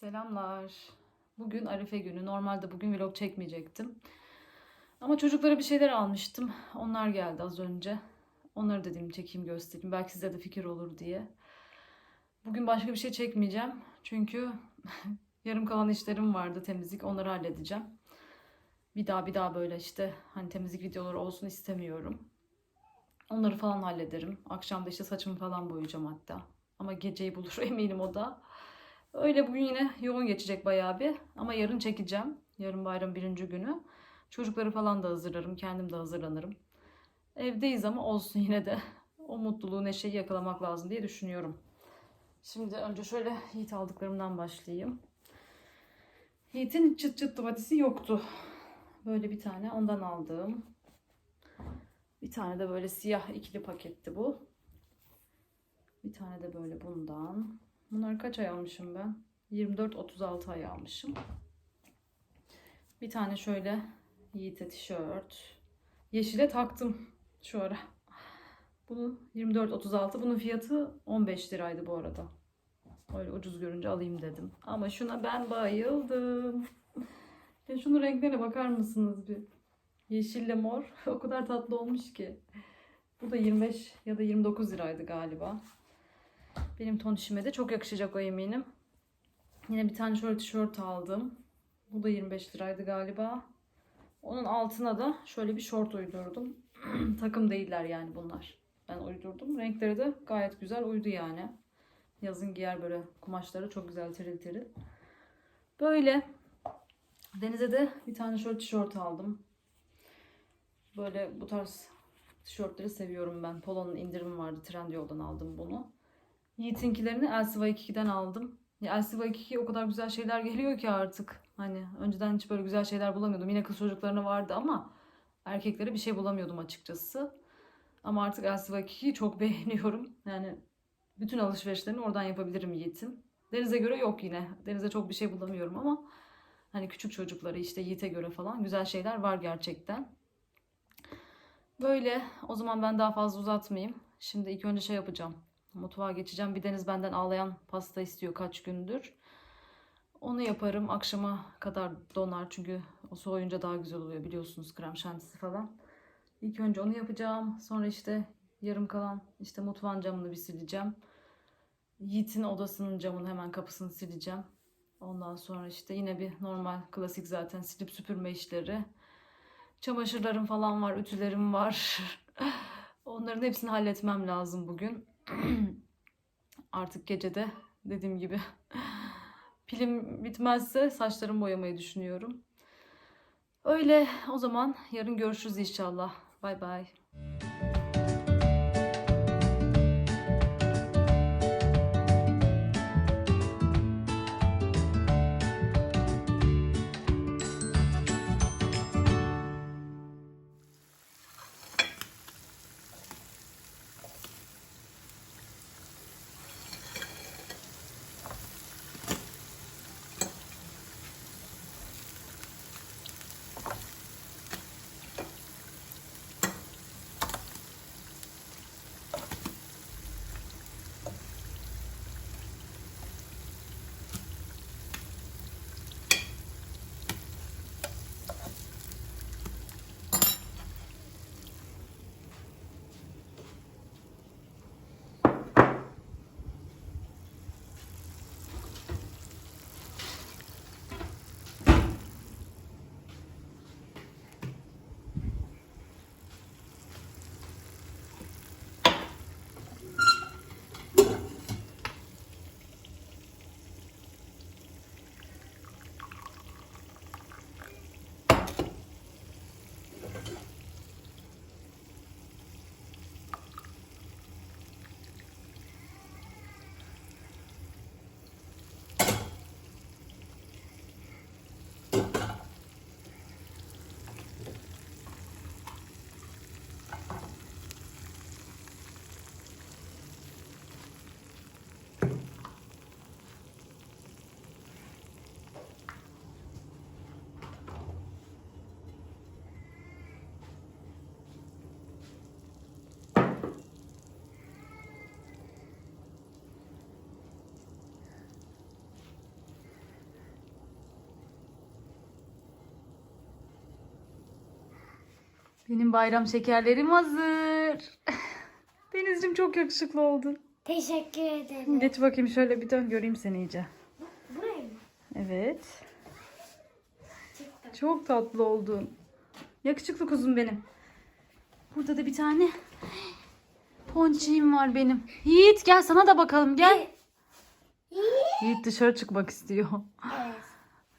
Selamlar. Bugün Arife günü. Normalde bugün vlog çekmeyecektim. Ama çocuklara bir şeyler almıştım. Onlar geldi az önce. Onları dedim çekeyim göstereyim. Belki size de fikir olur diye. Bugün başka bir şey çekmeyeceğim. Çünkü yarım kalan işlerim vardı temizlik. Onları halledeceğim. Bir daha bir daha böyle işte hani temizlik videoları olsun istemiyorum. Onları falan hallederim. Akşam da işte saçımı falan boyayacağım hatta. Ama geceyi bulur eminim o da. Öyle bugün yine yoğun geçecek bayağı bir. Ama yarın çekeceğim. Yarın bayram birinci günü. Çocukları falan da hazırlarım. Kendim de hazırlanırım. Evdeyiz ama olsun yine de. O mutluluğu, neşeyi yakalamak lazım diye düşünüyorum. Şimdi önce şöyle Yiğit aldıklarımdan başlayayım. Yiğit'in çıt çıt domatesi yoktu. Böyle bir tane ondan aldım. Bir tane de böyle siyah ikili paketti bu. Bir tane de böyle bundan. Bunları kaç ay almışım ben? 24-36 ay almışım. Bir tane şöyle Yiğit'e tişört. Yeşile taktım şu ara. Bunu 24-36. Bunun fiyatı 15 liraydı bu arada. Öyle ucuz görünce alayım dedim. Ama şuna ben bayıldım. Ya şunun renklerine bakar mısınız bir? Yeşille mor. o kadar tatlı olmuş ki. Bu da 25 ya da 29 liraydı galiba. Benim ton işime de çok yakışacak o eminim. Yine bir tane şöyle tişört aldım. Bu da 25 liraydı galiba. Onun altına da şöyle bir şort uydurdum. Takım değiller yani bunlar. Ben uydurdum. Renkleri de gayet güzel uydu yani. Yazın giyer böyle kumaşları çok güzel tiril tiril. Böyle. Denize de bir tane şöyle tişört aldım. Böyle bu tarz tişörtleri seviyorum ben. Polo'nun indirimi vardı. Trendyol'dan aldım bunu. Yiğit'inkilerini Elsiva 2'den aldım. Ya Elsiva 2 o kadar güzel şeyler geliyor ki artık. Hani önceden hiç böyle güzel şeyler bulamıyordum. Yine kız çocuklarına vardı ama erkeklere bir şey bulamıyordum açıkçası. Ama artık Elsiva 2'yi çok beğeniyorum. Yani bütün alışverişlerini oradan yapabilirim Yiğit'in. Deniz'e göre yok yine. Deniz'e çok bir şey bulamıyorum ama hani küçük çocukları işte Yiğit'e göre falan güzel şeyler var gerçekten. Böyle o zaman ben daha fazla uzatmayayım. Şimdi ilk önce şey yapacağım. Mutfağa geçeceğim. Bir Deniz benden ağlayan pasta istiyor kaç gündür. Onu yaparım. Akşama kadar donar çünkü o soğuyunca daha güzel oluyor biliyorsunuz krem şantisi falan. İlk önce onu yapacağım. Sonra işte yarım kalan işte mutfağın camını bir sileceğim. Yiğit'in odasının camını hemen kapısını sileceğim. Ondan sonra işte yine bir normal klasik zaten silip süpürme işleri. Çamaşırlarım falan var, ütülerim var. Onların hepsini halletmem lazım bugün. Artık gecede dediğim gibi pilim bitmezse saçlarımı boyamayı düşünüyorum. Öyle o zaman yarın görüşürüz inşallah. Bay bay. Benim bayram şekerlerim hazır. Denizciğim çok yakışıklı oldun. Teşekkür ederim. Geç bakayım şöyle bir dön göreyim seni iyice. Buraya mı? Evet. Çok tatlı oldun. Yakışıklı kuzum benim. Burada da bir tane ponçiğim var benim. Yiğit gel sana da bakalım gel. Yiğit dışarı çıkmak istiyor. Evet.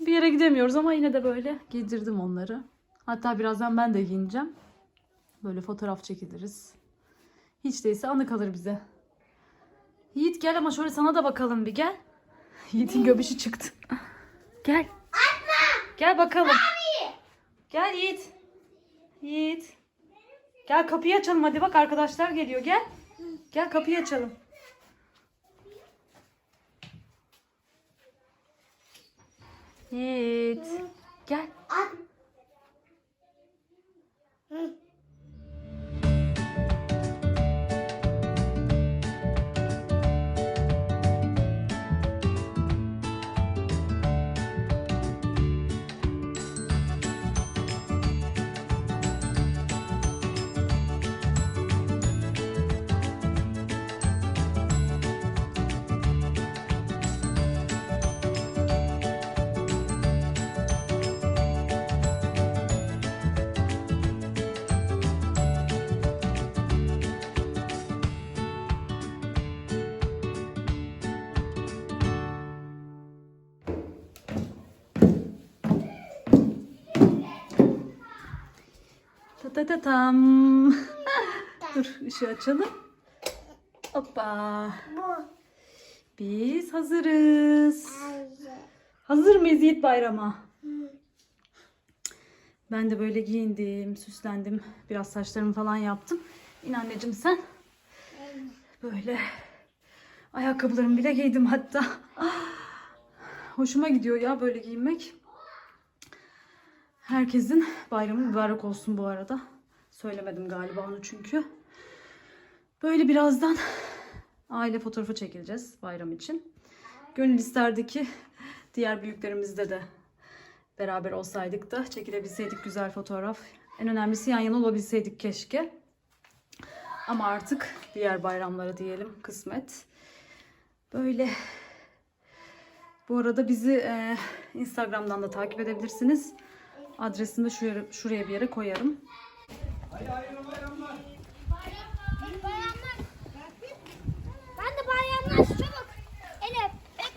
Bir yere gidemiyoruz ama yine de böyle giydirdim onları. Hatta birazdan ben de giyineceğim. Böyle fotoğraf çekiliriz. Hiç değilse anı kalır bize. Yiğit gel ama şöyle sana da bakalım bir gel. Yiğit'in göbüşü çıktı. Gel. Gel bakalım. Gel Yiğit. Yiğit. Gel kapıyı açalım hadi bak arkadaşlar geliyor gel. Gel kapıyı açalım. Yiğit. Gel. At. Ta ta ta tam. Dur ışığı açalım. Hoppa. Biz hazırız. Hazır mıyız Yiğit Bayram'a? Ben de böyle giyindim, süslendim. Biraz saçlarımı falan yaptım. İn anneciğim sen. Böyle ayakkabılarımı bile giydim hatta. Hoşuma gidiyor ya böyle giyinmek. Herkesin bayramı mübarek olsun bu arada. Söylemedim galiba onu çünkü. Böyle birazdan aile fotoğrafı çekileceğiz bayram için. Gönül isterdi ki diğer büyüklerimizle de beraber olsaydık da çekilebilseydik güzel fotoğraf. En önemlisi yan yana olabilseydik keşke. Ama artık diğer bayramlara diyelim kısmet. Böyle. Bu arada bizi e, Instagram'dan da takip edebilirsiniz. Adresini de şuraya, şuraya bir yere koyarım. Bayramlar. Ben de bayramlar çabuk. El öp. Öp.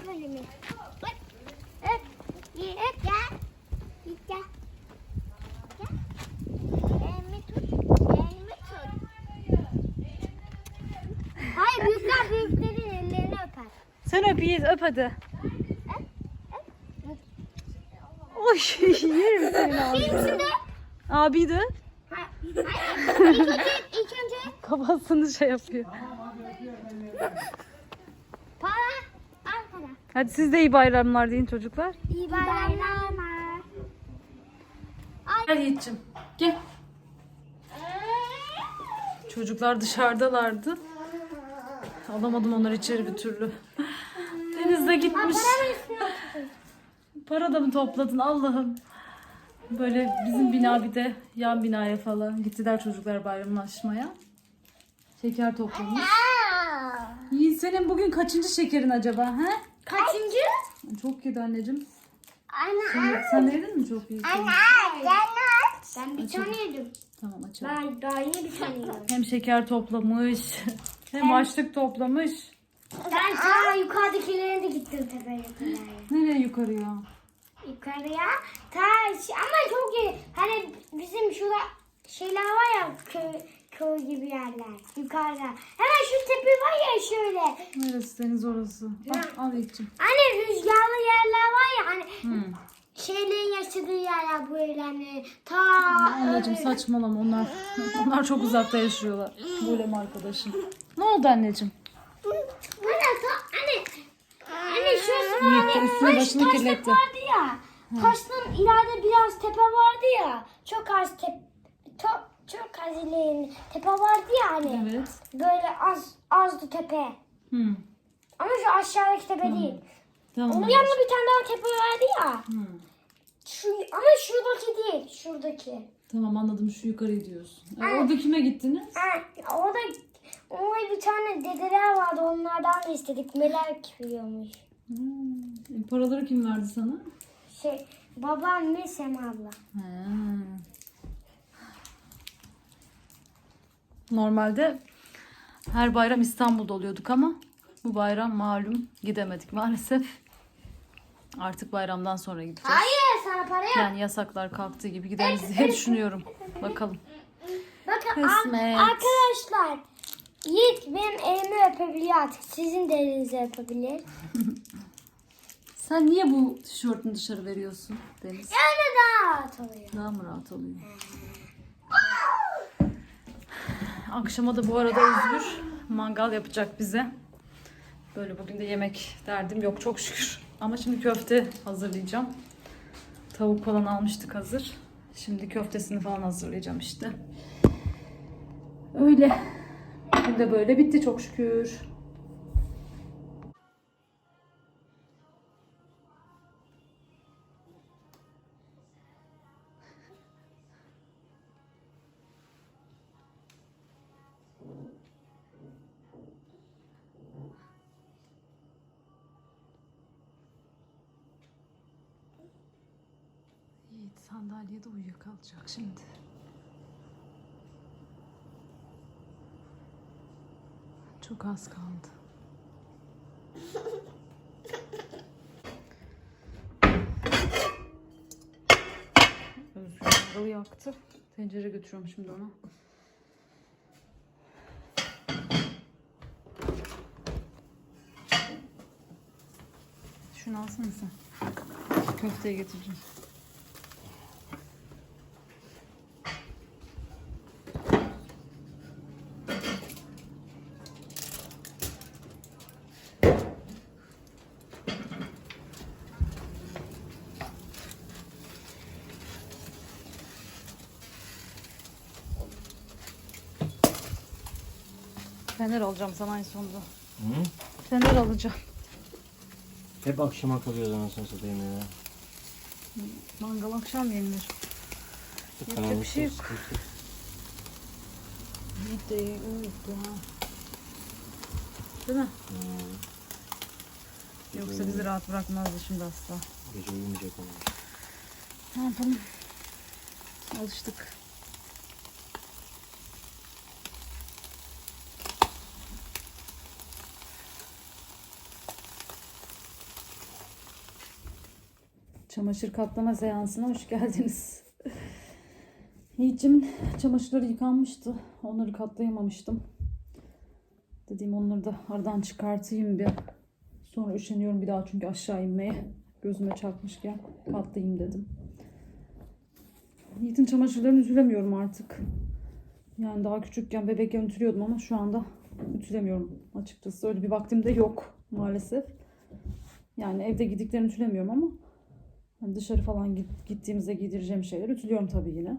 Öp elimi. Öp. Öp. Öp. Gel. Git gel. Gel. Elimi tut. Elimi tut. Hayır büyükler büyüklerin ellerini öper. Sen öp Yiğit öp hadi. Oy yerim seni abi. Şimdi. Abi de. İlk önce, ilk önce kafasını şey yapıyor. para. Al para. Hadi siz de iyi bayramlar deyin çocuklar. İyi bayramlar. Ay. Gel Yiğit'ciğim gel. Çocuklar dışarıdalardı. Alamadım onları içeri bir türlü. Deniz de gitmiş. Para da mı topladın Allah'ım? Böyle bizim bina bir de yan binaya falan gittiler çocuklar bayramlaşmaya. Şeker toplamış. Yiğit senin bugün kaçıncı şekerin acaba he? Kaçıncı? Çok yedi anneciğim. Anne. Sen, sen yedin mi çok iyi? Anne. Ben bir tane yedim. Tamam açalım. Ben daha yeni bir tane yedim. Hem şeker toplamış, hem açlık toplamış. Ben ta yukarıdakilerine de gittim tepeye. Nereye yukarıya? Yukarıya. Ta ama çok iyi. Hani bizim şurada şeyler var ya köy, köy gibi yerler. Yukarıda. Hemen şu tepe var ya şöyle. Neresi deniz orası? Al, al Yiğit'ciğim. Hani rüzgarlı yerler var ya hani Hmm. şeylerin yaşadığı yerler böyle hani ta Anneciğim saçmalama onlar. Onlar çok uzakta yaşıyorlar. Bulem arkadaşım. Ne oldu anneciğim? Hani ta Yiğit de üstüne taş, başını taş kirletti. tepe vardı ya. Taştan ileride biraz tepe vardı ya. Çok az tepe çok, az ileride tepe vardı ya hani. Evet. Böyle az azdı tepe. Hmm. Ama şu aşağıdaki tepe değil. Tamam. Onun yanında bir tane daha tepe vardı ya. Hmm. Şu, ama şuradaki değil. Şuradaki. Tamam anladım şu yukarı diyorsun. E, orada kime gittiniz? Ha, o da orada bir tane dedeler vardı onlardan da istedik. Melek veriyormuş. Hmm. E, paraları kim verdi sana? Şey babam ve Sema abla. He. Normalde her bayram İstanbul'da oluyorduk ama bu bayram malum gidemedik maalesef. Artık bayramdan sonra gideceğiz. Hayır sana para yok. Yani yasaklar kalktığı gibi gideriz diye düşünüyorum. Bakalım. Bakın Kısmet. arkadaşlar Yiğit benim elimi öpebiliyor artık. Sizin de elinizi öpebilir. Sen niye bu tişörtünü dışarı veriyorsun Deniz? Yani daha rahat oluyor. Daha mı rahat oluyor? Akşama da bu arada Özgür mangal yapacak bize. Böyle bugün de yemek derdim yok çok şükür. Ama şimdi köfte hazırlayacağım. Tavuk falan almıştık hazır. Şimdi köftesini falan hazırlayacağım işte. Öyle. Bugün de böyle bitti çok şükür. Sandalyede uyuyakalacak şimdi. Çok az kaldı. Özgür yaktı. Tencere götürüyorum şimdi ona. Şunu alsana sen. Köfteye getireceğim. Fener alacağım sana en sonunda. Hı? Fener alacağım. Hep akşama kalıyoruz anasını satayım ya. Mangal akşam yenilir. Yapacak bir şey yok. iyi uyuttu ha. Değil mi? Hı. Yoksa bizi rahat bırakmazdı şimdi asla. Gece uyumayacak ama. Ne yapalım? Alıştık. Çamaşır katlama seansına hoş geldiniz. Yiğit'cimin çamaşırları yıkanmıştı. Onları katlayamamıştım. Dediğim onları da aradan çıkartayım bir. Sonra üşeniyorum bir daha çünkü aşağı inmeye. Gözüme çarpmışken katlayayım dedim. Yiğit'in çamaşırlarını ütülemiyorum artık. Yani daha küçükken bebekken ütülüyordum ama şu anda ütülemiyorum açıkçası. Öyle bir vaktim de yok maalesef. Yani evde gidiklerini ütülemiyorum ama hani dışarı falan git- gittiğimizde giydireceğim şeyler ütülüyorum tabii yine.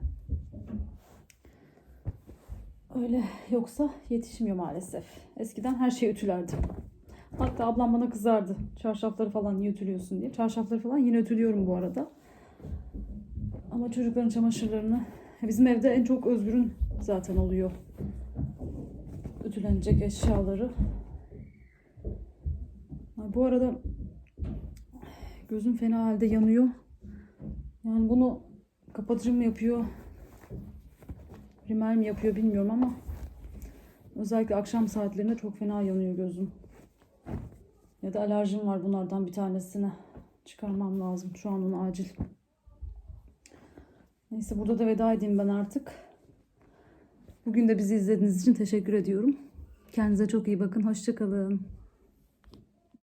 Öyle yoksa yetişmiyor maalesef. Eskiden her şey ütülerdim. Hatta ablam bana kızardı. Çarşafları falan niye ütülüyorsun diye. Çarşafları falan yine ütülüyorum bu arada. Ama çocukların çamaşırlarını bizim evde en çok Özgür'ün zaten oluyor. Ütülenecek eşyaları. Bu arada gözüm fena halde yanıyor. Yani bunu kapatıcı mı yapıyor? Rimel mi yapıyor bilmiyorum ama özellikle akşam saatlerinde çok fena yanıyor gözüm. Ya da alerjim var bunlardan bir tanesine. Çıkarmam lazım. Şu an onu acil. Neyse burada da veda edeyim ben artık. Bugün de bizi izlediğiniz için teşekkür ediyorum. Kendinize çok iyi bakın. Hoşçakalın.